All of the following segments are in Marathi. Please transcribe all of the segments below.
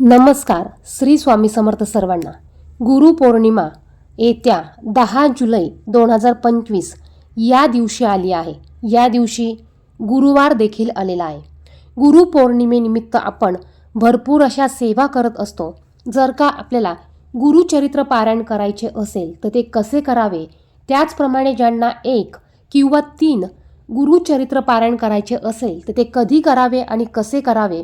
नमस्कार श्री स्वामी समर्थ सर्वांना. गुरुपौर्णिमा येत्या दहा जुलै दोन हजार पंचवीस या दिवशी आली आहे. या दिवशी गुरुवार देखील आलेला आहे. गुरुपौर्णिमेनिमित्त आपण भरपूर अशा सेवा करत असतो. जर का आपल्याला गुरुचरित्र पारायण करायचे असेल तर ते कसे करावे? त्याचप्रमाणे ज्यांना एक किंवा तीन गुरुचरित्र पारायण करायचे असेल तर ते कधी करावे आणि कसे करावे?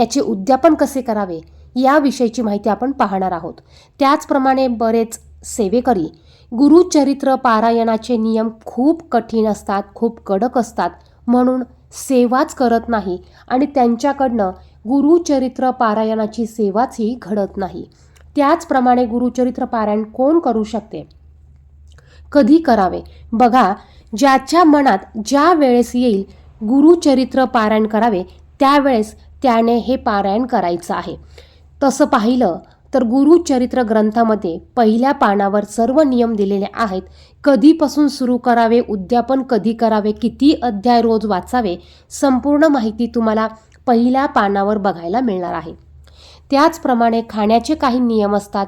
त्याचे उद्यापन कसे करावे याविषयीची माहिती आपण पाहणार आहोत. त्याचप्रमाणे बरेच सेवेकरी गुरुचरित्र पारायणाचे नियम खूप कठीण असतात खूप कडक असतात म्हणून सेवाच करत नाही आणि त्यांच्याकडनं गुरुचरित्र पारायणाची सेवाचही घडत नाही. त्याचप्रमाणे गुरुचरित्र पारायण कोण करू शकते? कधी करावे? बघा ज्याच्या मनात ज्या वेळेस येईल गुरुचरित्र पारायण करावे त्यावेळेस त्याने हे पारायण करायचं आहे. तसं पाहिलं तर गुरुचरित्र ग्रंथामध्ये पहिल्या पानावर सर्व नियम दिलेले आहेत. कधीपासून सुरू करावे उद्यापन कधी करावे किती अध्याय रोज वाचावे संपूर्ण माहिती तुम्हाला पहिल्या पानावर बघायला मिळणार आहे. त्याचप्रमाणे खाण्याचे काही नियम असतात.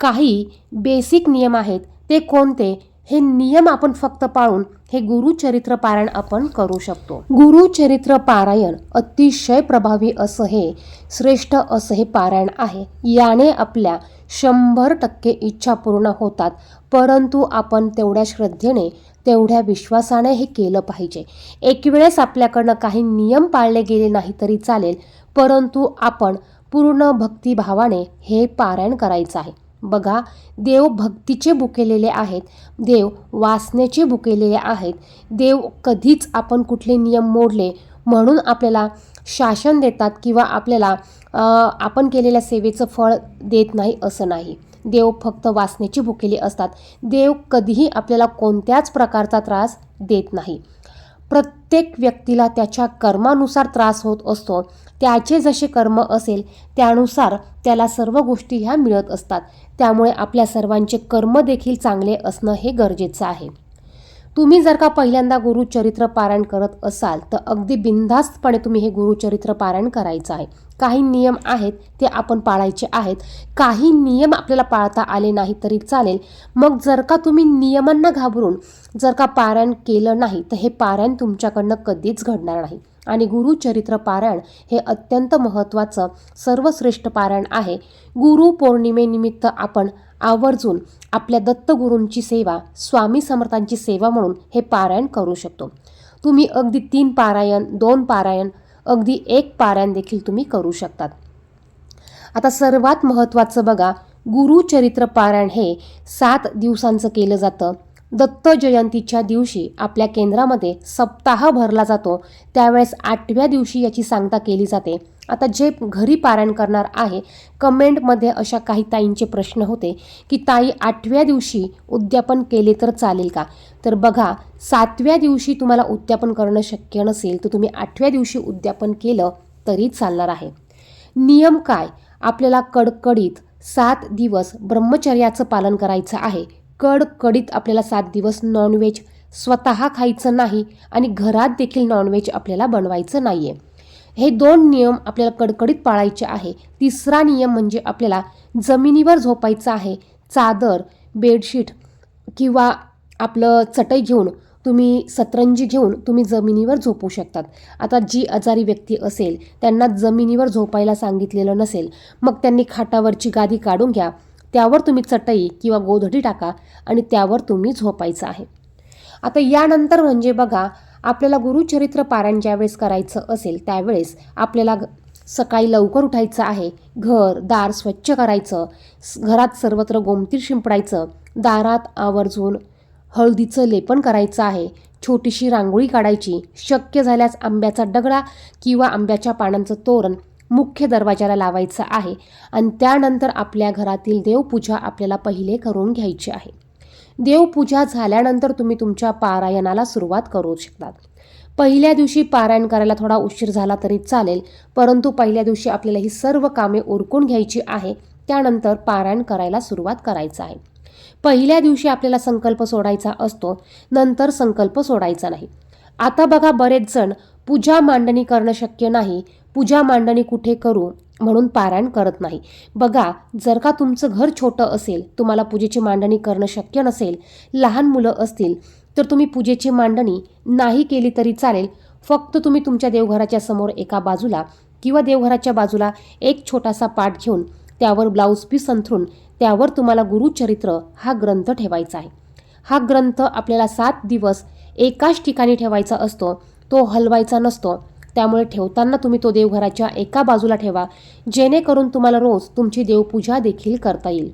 काही बेसिक नियम आहेत. ते कोणते? हे नियम आपण फक्त पाळून हे गुरुचरित्र पारायण आपण करू शकतो. गुरुचरित्र पारायण अतिशय प्रभावी असं हे श्रेष्ठ असं हे पारायण आहे. याने आपल्या शंभर टक्के इच्छा पूर्ण होतात परंतु आपण तेवढ्या श्रद्धेने तेवढ्या विश्वासाने हे केलं पाहिजे. एक वेळेस आपल्याकडनं काही नियम पाळले गेले नाही तरी चालेल परंतु आपण पूर्ण भक्तिभावाने हे पारायण करायचं आहे. बघा देव भक्तीचे भुकेलेले आहेत देव वासनेचे भुकेलेले आहेत. देव कधीच आपण कुठले नियम मोडले म्हणून आपल्याला शासन देतात किंवा आपल्याला आपण केलेल्या सेवेचं फळ देत नाही असं नाही. देव फक्त वासनेची भुकेली असतात. देव कधीही आपल्याला कोणत्याच प्रकारचा त्रास देत नाही. प्रत्येक व्यक्तीला त्याच्या कर्मानुसार त्रास होत असतो. त्याचे जसे कर्म असेल त्यानुसार त्याला सर्व गोष्टी ह्या मिळत असतात. त्यामुळे आपल्या सर्वांचे कर्म देखील चांगले असणं हे गरजेचं आहे. तुम्ही जर का पहिल्यांदा गुरुचरित्र पारायण करत असाल तर अगदी बिनधास्तपणे तुम्ही हे गुरुचरित्र पारायण करायचं आहे. काही नियम आहेत ते आपण पाळायचे आहेत. काही नियम आपल्याला पाळता आले नाही तरी चालेल. मग जर का तुम्ही नियमांना घाबरून जर का पारायण केलं नाही तर हे पारायण तुमच्याकडनं कधीच घडणार नाही. आणि गुरुचरित्र पारायण हे अत्यंत महत्त्वाचं सर्वश्रेष्ठ पारायण आहे. गुरु पौर्णिमेनिमित्त आपण आवर्जून आपल्या दत्तगुरूंची सेवा स्वामी समर्थांची सेवा म्हणून हे पारायण करू शकतो. तुम्ही अगदी तीन पारायण दोन पारायण अगदी एक पारायण देखील तुम्ही करू शकतात. आता सर्वात महत्त्वाचं बघा गुरुचरित्र पारायण हे सात दिवसांचं केलं जातं. दत्त जयंतीच्या दिवशी आपल्या केंद्रामध्ये सप्ताह भरला जातो. त्यावेळेस आठव्या दिवशी याची सांगता केली जाते. आता जे घरी पारायण करणार आहे कमेंटमध्ये अशा काही ताईंचे प्रश्न होते की ताई आठव्या दिवशी उद्यापन केले तर चालेल का? तर बघा सातव्या दिवशी तुम्हाला उद्यापन करणं शक्य नसेल तर तुम्ही आठव्या दिवशी उद्यापन केलं तरी चालणार आहे. नियम काय? आपल्याला कडकडीत सात दिवस ब्रह्मचर्याचं पालन करायचं आहे. कडकडीत आपल्याला सात दिवस नॉनव्हेज स्वतः खायचं नाही आणि घरात देखील नॉनव्हेज आपल्याला बनवायचं नाही आहे हे दोन नियम आपल्याला कडकडीत पाळायचे आहे. तिसरा नियम म्हणजे आपल्याला जमिनीवर झोपायचं आहे. चादर बेडशीट किंवा आपलं चटई घेऊन तुम्ही सतरंजी घेऊन तुम्ही जमिनीवर झोपू शकतात. आता जी आजारी व्यक्ती असेल त्यांना जमिनीवर झोपायला सांगितलेलं नसेल मग त्यांनी खाटावरची गादी काढून घ्या. त्यावर तुम्ही चटई किंवा गोधडी टाका आणि त्यावर तुम्ही झोपायचं आहे. आता यानंतर म्हणजे बघा आपल्याला गुरुचरित्र पारायण ज्यावेळेस करायचं असेल त्यावेळेस आपल्याला ग- सकाळी लवकर उठायचं आहे घर दार स्वच्छ करायचं घरात सर्वत्र गोमतीर शिंपडायचं दारात आवर्जून हळदीचं लेपन करायचं आहे छोटीशी रांगोळी काढायची शक्य झाल्यास आंब्याचा दगडा किंवा आंब्याच्या पानांचं तोरण मुख्य दरवाजाला लावायचं आहे आणि त्यानंतर आपल्या घरातील देवपूजा आपल्याला पहिले करून घ्यायची आहे. देवपूजा झाल्यानंतर तुम्ही तुमच्या पारायणाला सुरुवात करू शकतात. पहिल्या दिवशी पारायण करायला थोडा उशीर झाला तरी चालेल परंतु पहिल्या दिवशी आपल्याला ही सर्व कामे उरकून घ्यायची आहे त्यानंतर पारायण करायला सुरुवात करायचं आहे. पहिल्या दिवशी आपल्याला संकल्प सोडायचा असतो नंतर संकल्प सोडायचा नाही. आता बघा बरेच जण पूजा मांडणी करणं शक्य नाही. पूजा मांडणी कुठे करू म्हणून पारायण करत नाही. बघा जर का तुमचं घर छोटं असेल तुम्हाला पूजेची मांडणी करणं शक्य नसेल लहान मुलं असतील तर तुम्ही पूजेची मांडणी नाही केली तरी चालेल. फक्त तुम्ही तुमच्या देवघराच्या समोर एका बाजूला किंवा देवघराच्या बाजूला एक छोटासा पाठ घेऊन त्यावर ब्लाऊज पीस अंथरून त्यावर तुम्हाला गुरुचरित्र हा ग्रंथ ठेवायचा आहे. हा ग्रंथ आपल्याला सात दिवस एकाच ठिकाणी ठेवायचा असतो. तो हलवायचा नसतो. त्यामुळे ठेवताना तुम्ही तो देवघराच्या एका बाजूला ठेवा. जेणेकरून तुम्हाला रोज तुमची देवपूजा देखील करता येईल.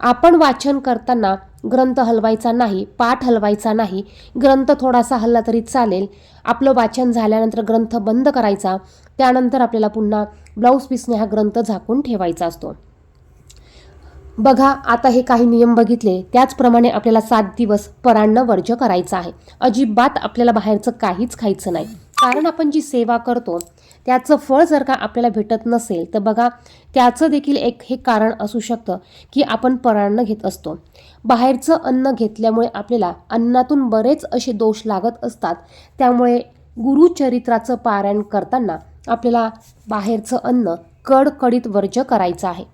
आपण वाचन करताना ग्रंथ हलवायचा नाही पाठ हलवायचा नाही. ग्रंथ थोडासा हल्ला तरी चालेल. आपलं वाचन झाल्यानंतर ग्रंथ बंद करायचा. त्यानंतर आपल्याला पुन्हा ब्लाऊज पीसने हा ग्रंथ झाकून ठेवायचा असतो. बघा आता हे काही नियम बघितले. त्याचप्रमाणे आपल्याला सात दिवस परान्न वर्ज करायचं आहे. अजिबात आपल्याला बाहेरचं काहीच खायचं नाही. कारण आपण जी सेवा करतो त्याचं फळ जर का आपल्याला भेटत नसेल तर बघा त्याचं देखील एक हे कारण असू शकतं की आपण परान्न घेत असतो. बाहेरचं अन्न घेतल्यामुळे आपल्याला अन्नातून बरेच असे दोष लागत असतात. त्यामुळे गुरुचरित्राचं पारायण करताना आपल्याला बाहेरचं अन्न कडकडीत वर्ज करायचं आहे.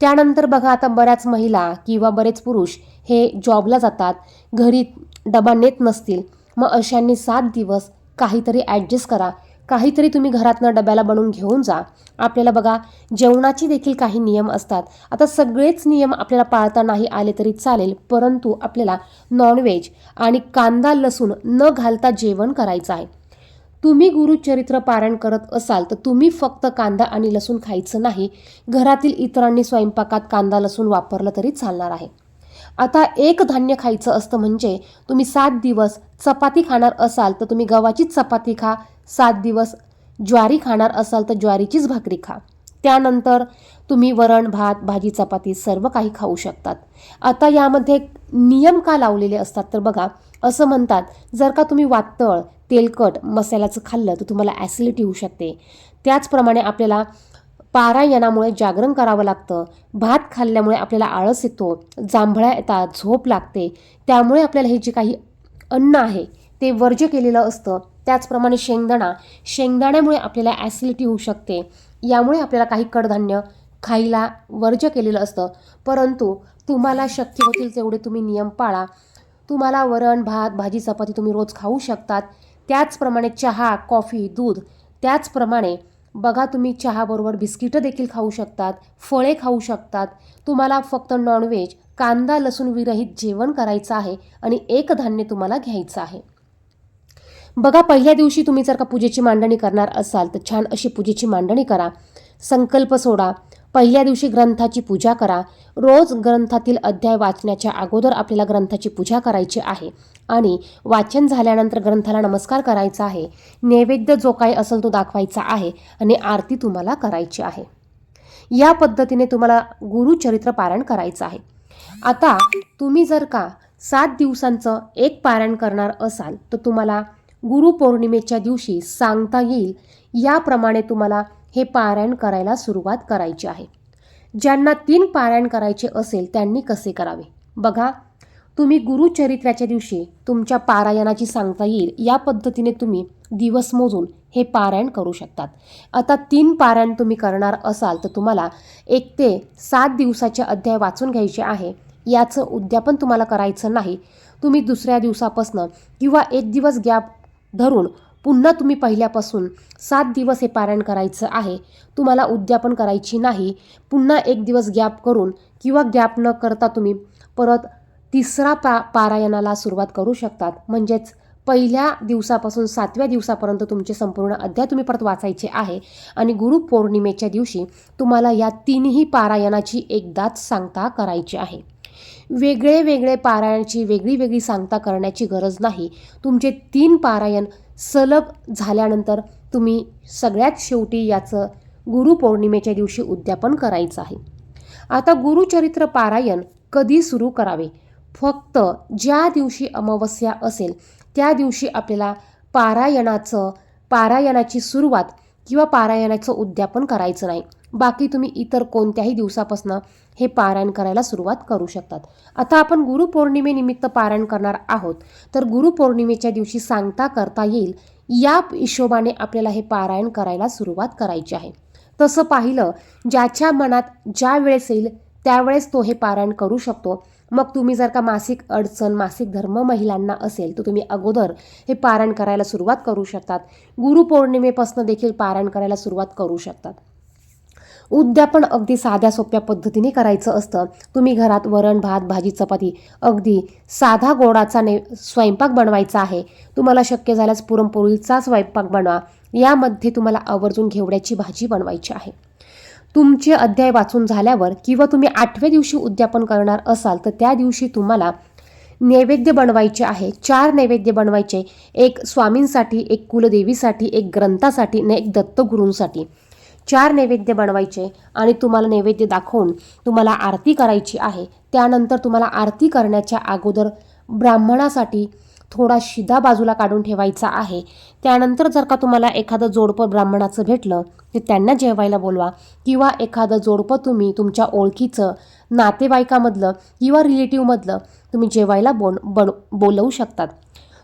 त्यानंतर बघा आता बऱ्याच महिला किंवा बरेच पुरुष हे जॉबला जातात. घरी डबा नेत नसतील. मग अशांनी सात दिवस काहीतरी ॲडजस्ट करा. काहीतरी तुम्ही घरातनं डब्याला बनवून घेऊन जा. आपल्याला बघा जेवणाचे देखील काही नियम असतात. आता सगळेच नियम आपल्याला पाळता नाही आले तरी चालेल परंतु आपल्याला नॉनव्हेज आणि कांदा लसूण न घालता जेवण करायचं आहे. तुम्ही गुरुचरित्र पारायण करत असाल तर तुम्ही फक्त कांदा आणि लसूण खायचं नाही. घरातील इतरांनी स्वयंपाकात कांदा लसूण वापरलं तरी चालणार आहे. आता एक धान्य खायचं असतं म्हणजे तुम्ही सात दिवस चपाती खाणार असाल तर तुम्ही गव्हाचीच चपाती खा. सात दिवस ज्वारी खाणार असाल तर ज्वारीचीच भाकरी खा. त्यानंतर तुम्ही वरण भात भाजी चपाती सर्व काही खाऊ शकतात. आता यामध्ये नियम का लावलेले असतात? तर बघा असं म्हणतात जर का तुम्ही वातळ तेलकट मसाल्याचं खाल्लं तर तुम्हाला ॲसिडिटी होऊ शकते. त्याचप्रमाणे आपल्याला पारायणामुळे जागरण करावं लागतं. भात खाल्ल्यामुळे आपल्याला आळस येतो जांभळ्या येतात झोप लागते. त्यामुळे आपल्याला हे जे काही अन्न आहे ते वर्ज्य केलेलं असतं. त्याचप्रमाणे शेंगदाणा शेंगदाण्यामुळे आपल्याला ॲसिडिटी होऊ शकते. यामुळे आपल्याला काही कडधान्य खायला वर्ज्य केलेलं असतं. परंतु तुम्हाला शक्य होतील तेवढे तुम्ही नियम पाळा. तुम्हाला वरण भात भाजी चपाती तुम्ही रोज खाऊ शकतात. त्याचप्रमाणे चहा कॉफी दूध त्याचप्रमाणे बघा तुम्ही चहाबरोबर बिस्किटं देखील खाऊ शकतात फळे खाऊ शकतात. तुम्हाला फक्त नॉनव्हेज कांदा लसूण विरहित जेवण करायचं आहे आणि एक धान्य तुम्हाला घ्यायचं आहे. बघा पहिल्या दिवशी तुम्ही जर का पूजेची मांडणी करणार असाल तर छान अशी पूजेची मांडणी करा. संकल्प सोडा. पहिल्या दिवशी ग्रंथाची पूजा करा. रोज ग्रंथातील अध्याय वाचण्याच्या अगोदर आपल्याला ग्रंथाची पूजा करायची आहे आणि वाचन झाल्यानंतर ग्रंथाला नमस्कार करायचा आहे. नैवेद्य जो काही असेल तो दाखवायचा आहे आणि आरती तुम्हाला करायची आहे. या पद्धतीने तुम्हाला गुरुचरित्र पारायण करायचं आहे. आता तुम्ही जर का सात दिवसांचं एक पारायण करणार असाल तर तुम्हाला गुरुपौर्णिमेच्या दिवशी सांगता येईल. याप्रमाणे तुम्हाला हे पारायण करायला सुरुवात करायची आहे. ज्यांना तीन पारायण करायचे असेल त्यांनी कसे करावे? बघा तुम्ही गुरुचरित्राच्या दिवशी तुमच्या पारायणाची सांगता येईल. या पद्धतीने तुम्ही दिवस मोजून हे पारायण करू शकतात. आता तीन पारायण तुम्ही करणार असाल तर तुम्हाला एक ते सात दिवसाचे अध्याय वाचून घ्यायचे आहे. याचं उद्यापन तुम्हाला करायचं नाही. तुम्ही दुसऱ्या दिवसापासनं किंवा एक दिवस गॅप धरून पुन्हा तुम्ही पहिल्यापासून सात दिवस हे पारायण करायचं आहे. तुम्हाला उद्यापन करायची नाही. पुन्हा एक दिवस गॅप करून किंवा गॅप न करता तुम्ही परत तिसरा पा पारायणाला सुरुवात करू शकतात. म्हणजेच पहिल्या दिवसापासून सातव्या दिवसापर्यंत तुमचे संपूर्ण अध्याय तुम्ही परत वाचायचे आहे. आणि गुरुपौर्णिमेच्या दिवशी तुम्हाला या तिन्ही पारायणाची एकदाच सांगता करायची आहे. वेगळे वेगळे पारायणाची वेगळी वेगळी सांगता करण्याची गरज नाही. तुमचे तीन पारायण सलग झाल्यानंतर तुम्ही सगळ्यात शेवटी याचं गुरुपौर्णिमेच्या दिवशी उद्यापन करायचं आहे. आता गुरुचरित्र पारायण कधी सुरू करावे? फक्त ज्या दिवशी अमावस्या असेल त्या दिवशी आपल्याला पारायणाचं पारायणाची सुरुवात किंवा पारायणाचं उद्यापन करायचं नाही. बाकी तुम्ही इतर कोणत्याही दिवसापासून हे पारायण करायला सुरुवात करू शकतात. आता आपण गुरुपौर्णिमेनिमित्त पारायण करणार आहोत. तर गुरुपौर्णिमेच्या दिवशी सांगता करता येईल या हिशोबाने आपल्याला हे पारायण करायला सुरुवात करायची आहे. तसं पाहिलं ज्याच्या मनात ज्या वेळेस येईल त्यावेळेस तो हे पारायण करू शकतो. मग तुम्ही जर का मासिक अडचण मासिक धर्म महिलांना असेल तर तुम्ही अगोदर हे पारायण करायला सुरुवात करू शकतात. गुरुपौर्णिमेपासून देखील पारायण करायला सुरुवात करू शकतात. उद्यापन अगदी साध्या सोप्या पद्धतीने करायचं असतं. तुम्ही घरात वरण भात भाजी चपाती अगदी साधा गोडाचा ने स्वयंपाक बनवायचा आहे. तुम्हाला शक्य झाल्यास पुरणपोळीचा स्वयंपाक बनवा. यामध्ये तुम्हाला आवर्जून घेवड्याची भाजी बनवायची आहे. तुमचे अध्याय वाचून झाल्यावर किंवा तुम्ही आठव्या दिवशी उद्यापन करणार असाल तर त्या दिवशी तुम्हाला नैवेद्य बनवायचे आहे. चार नैवेद्य बनवायचे. एक स्वामींसाठी एक कुलदेवीसाठी एक ग्रंथासाठी आणि एक दत्तगुरूंसाठी. चार नैवेद्य बनवायचे आणि तुम्हाला नैवेद्य दाखवून तुम्हाला आरती करायची आहे. त्यानंतर तुम्हाला आरती करण्याच्या अगोदर ब्राह्मणासाठी थोडा शिदा बाजूला काढून ठेवायचा आहे. त्यानंतर जर का तुम्हाला एखादं जोडपं ब्राह्मणाचं भेटलं तर त्यांना जेवायला बोलवा. किंवा एखादं जोडपं तुम्ही तुमच्या ओळखीचं नातेवाईकामधलं किंवा रिलेटिव्हमधलं तुम्ही जेवायला बोल बन बोलवू शकतात.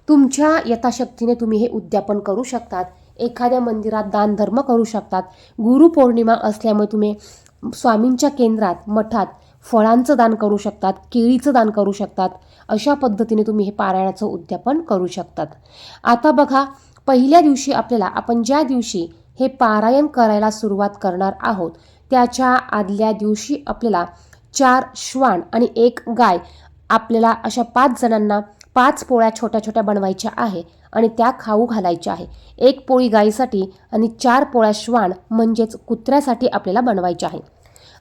तुमच्या यथाशक्तीने तुम्ही हे उद्यापन करू शकतात. एखाद्या मंदिरात दानधर्म करू शकतात. गुरुपौर्णिमा असल्यामुळे तुम्ही स्वामींच्या केंद्रात मठात फळांचं दान करू शकतात केळीचं दान करू शकतात. अशा पद्धतीने तुम्ही हे पारायणाचं उद्यापन करू शकतात. आता बघा पहिल्या दिवशी आपल्याला आपण ज्या दिवशी हे पारायण करायला सुरुवात करणार आहोत त्याच्या आदल्या दिवशी आपल्याला चार श्वान आणि एक गाय आपल्याला अशा पाच जणांना पाच पोळ्या छोट्या छोट्या बनवायच्या आहे. आणि त्या खाऊ घालायच्या आहे. एक पोळी गाईसाठी आणि चार पोळ्या श्वान म्हणजेच कुत्र्यासाठी आपल्याला बनवायच्या आहे.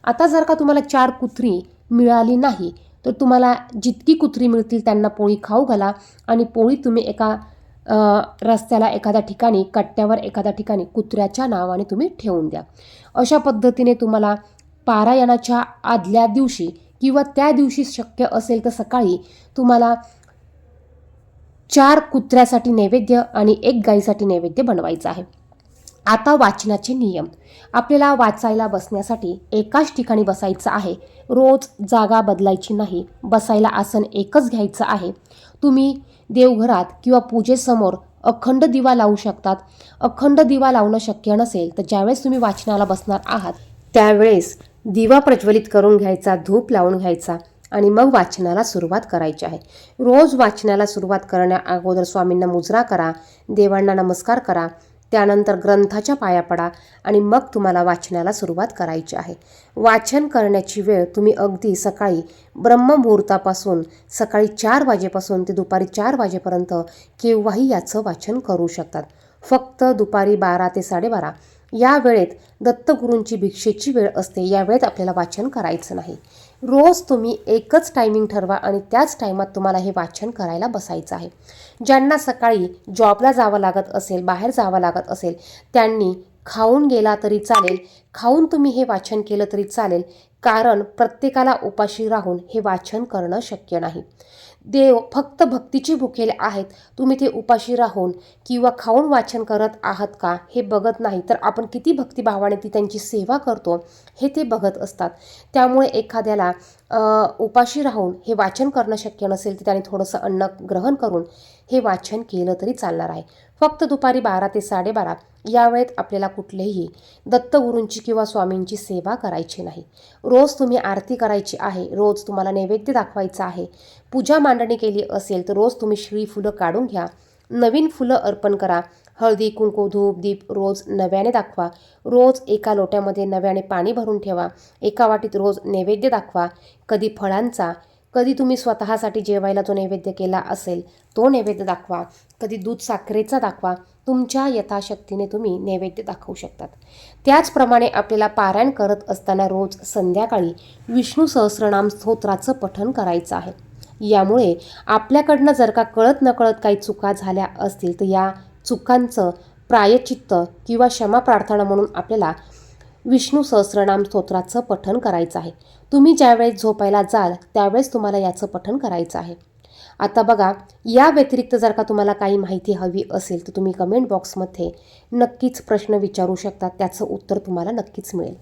आता जर का तुम्हाला चार कुत्री मिळाली नाही तर तुम्हाला जितकी कुत्री मिळतील त्यांना पोळी खाऊ घाला आणि पोळी तुम्ही एका रस्त्याला एखाद्या ठिकाणी कट्ट्यावर एखाद्या ठिकाणी कुत्र्याच्या नावाने तुम्ही ठेवून द्या. अशा पद्धतीने तुम्हाला पारायणाच्या आदल्या दिवशी किंवा त्या दिवशी शक्य असेल तर सकाळी तुम्हाला चार कुत्र्यासाठी नैवेद्य आणि एक गाईसाठी नैवेद्य बनवायचं आहे. आता वाचनाचे नियम. आपल्याला वाचायला बसण्यासाठी एकाच ठिकाणी बसायचं आहे. रोज जागा बदलायची नाही. बसायला आसन एकच घ्यायचं आहे. तुम्ही देवघरात किंवा पूजेसमोर अखंड दिवा लावू शकतात. अखंड दिवा लावणं शक्य नसेल तर ज्यावेळेस तुम्ही वाचनाला बसणार आहात त्यावेळेस दिवा प्रज्वलित करून घ्यायचा धूप लावून घ्यायचा. आणि मग वाचनाला सुरुवात करायची आहे. रोज वाचनाला सुरुवात करण्या अगोदर स्वामींना मुजरा करा देवांना नमस्कार करा त्यानंतर ग्रंथाच्या पाया पडा आणि मग तुम्हाला वाचनाला सुरुवात करायची आहे. वाचन करण्याची वेळ तुम्ही अगदी सकाळी ब्रह्ममुहूर्तापासून सकाळी चार वाजेपासून ते दुपारी चार वाजेपर्यंत केव्हाही याचं वाचन करू शकतात. फक्त दुपारी बारा ते साडेबारा. या वेळेत दत्तगुरूंची भिक्षेची वेळ असते या वेळेत आपल्याला वाचन करायचं नाही. रोज तुम्ही एकच टायमिंग ठरवा आणि त्याच टायमात तुम्हाला हे वाचन करायला बसायचं आहे. ज्यांना सकाळी जॉबला जावं लागत असेल बाहेर जावं लागत असेल त्यांनी खाऊन गेला तरी चालेल खाऊन तुम्ही हे वाचन केलं तरी चालेल कारण प्रत्येकाला उपाशी राहून हे वाचन करणं शक्य नाही. देव फक्त भक्तीची भुकेले आहेत. तुम्ही ते उपाशी राहून किंवा खाऊन वाचन करत आहात का हे बघत नाही तर आपण किती भक्तिभावाने ती त्यांची सेवा करतो हे ते बघत असतात. त्यामुळे एखाद्याला उपाशी राहून हे वाचन करणं शक्य नसेल तर त्याने थोडंसं अन्न ग्रहण करून हे वाचन केलं तरी चालणार आहे. फक्त दुपारी बारा ते साडेबारा या वेळेत आपल्याला कुठलेही दत्तगुरूंची किंवा स्वामींची सेवा करायची नाही. रोज तुम्ही आरती करायची आहे रोज तुम्हाला नैवेद्य दाखवायचं आहे पूजा मांडणी केली असेल तर रोज तुम्ही श्रीफुलं काढून घ्या. नवीन फुलं अर्पण करा. हळदी कुंकू धूप दीप रोज नव्याने दाखवा. रोज एका लोट्यामध्ये नव्याने पाणी भरून ठेवा. एका वाटीत रोज नैवेद्य दाखवा. कधी फळांचा कधी तुम्ही स्वतःसाठी जेवायला जो नैवेद्य केला असेल तो नैवेद्य दाखवा. कधी दूध साखरेचा दाखवा. तुमच्या यथाशक्तीने तुम्ही नैवेद्य दाखवू शकतात. त्याचप्रमाणे आपल्याला पारायण करत असताना रोज संध्याकाळी विष्णू सहस्रनाम स्तोत्राचं पठण करायचं आहे. यामुळे आपल्याकडनं जर का कळत नकळत काही चुका झाल्या असतील तर या चुकांचं प्रायचित्त किंवा क्षमा प्रार्थना म्हणून आपल्याला विष्णू सहस्रनाम स्तोत्राचं पठण करायचं आहे. तुम्ही ज्यावेळेस झोपायला जाल त्यावेळेस तुम्हाला याचं पठण करायचं आहे. आता बघा या व्यतिरिक्त जर का तुम्हाला काही माहिती हवी असेल तर तुम्ही कमेंट बॉक्समध्ये नक्कीच प्रश्न विचारू शकता त्याचं उत्तर तुम्हाला नक्कीच मिळेल.